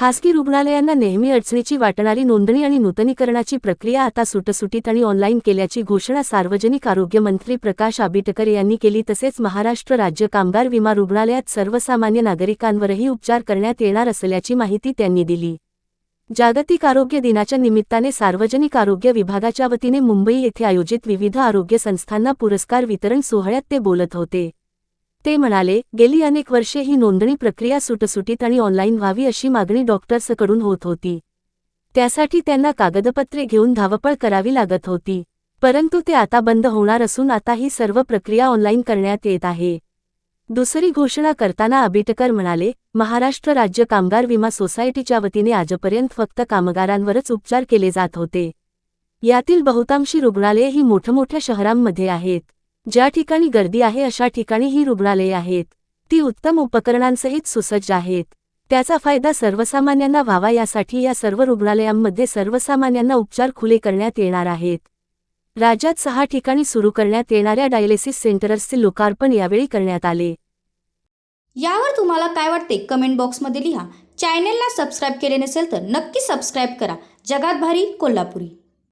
खासगी रुग्णालयांना नेहमी अडचणीची वाटणारी नोंदणी आणि नूतनीकरणाची प्रक्रिया आता सुटसुटीत आणि ऑनलाईन केल्याची घोषणा सार्वजनिक आरोग्य मंत्री प्रकाश आंबेडकर यांनी केली. तसेच महाराष्ट्र राज्य कामगार विमा रुग्णालयात सर्वसामान्य नागरिकांवरही उपचार करण्यात येणार असल्याची माहिती त्यांनी दिली. जागतिक आरोग्य दिनाच्या निमित्ताने सार्वजनिक आरोग्य विभागाच्या वतीने मुंबई येथे आयोजित विविध आरोग्य संस्थांना पुरस्कार वितरण सोहळ्यात ते बोलत होते. ते म्हणाले गेली अनेक वर्षे ही नोंदणी प्रक्रिया सुटसुटीत आणि ऑनलाईन व्हावी अशी मागणी डॉक्टर्सकडून होत होती. त्यासाठी त्यांना कागदपत्रे घेऊन धावपळ करावी लागत होती. परंतु ते आता बंद होणार असून आता ही सर्व प्रक्रिया ऑनलाईन करण्यात येत आहे. दुसरी घोषणा करताना आबिटकर म्हणाले महाराष्ट्र राज्य कामगार विमा सोसायटीच्या वतीने आजपर्यंत फक्त कामगारांवरच उपचार केले जात होते. यातील बहुतांशी रुग्णालये ही मोठमोठ्या शहरांमध्ये आहेत. ज्या ठिकाणी गर्दी आहे अशा ठिकाणी ही रुग्णालये आहेत. ती उत्तम उपकरणांसहित सुसज्ज आहेत. त्याचा फायदा सर्वसामान्यांना व्हावा यासाठी या सर्व रुग्णालयांमध्ये सर्वसामान्यांना उपचार खुले करण्यात येणार आहेत. राज्यात सहा ठिकाणी सुरू करण्यात येणाऱ्या डायलिसिस सेंटर्सचे लोकार्पण यावेळी करण्यात आले. यावर तुम्हाला काय वाटते कमेंट बॉक्समध्ये लिहा. चॅनेलला सबस्क्राईब केले नसेल तर नक्की सबस्क्राईब करा. जगात भारी कोल्हापुरी.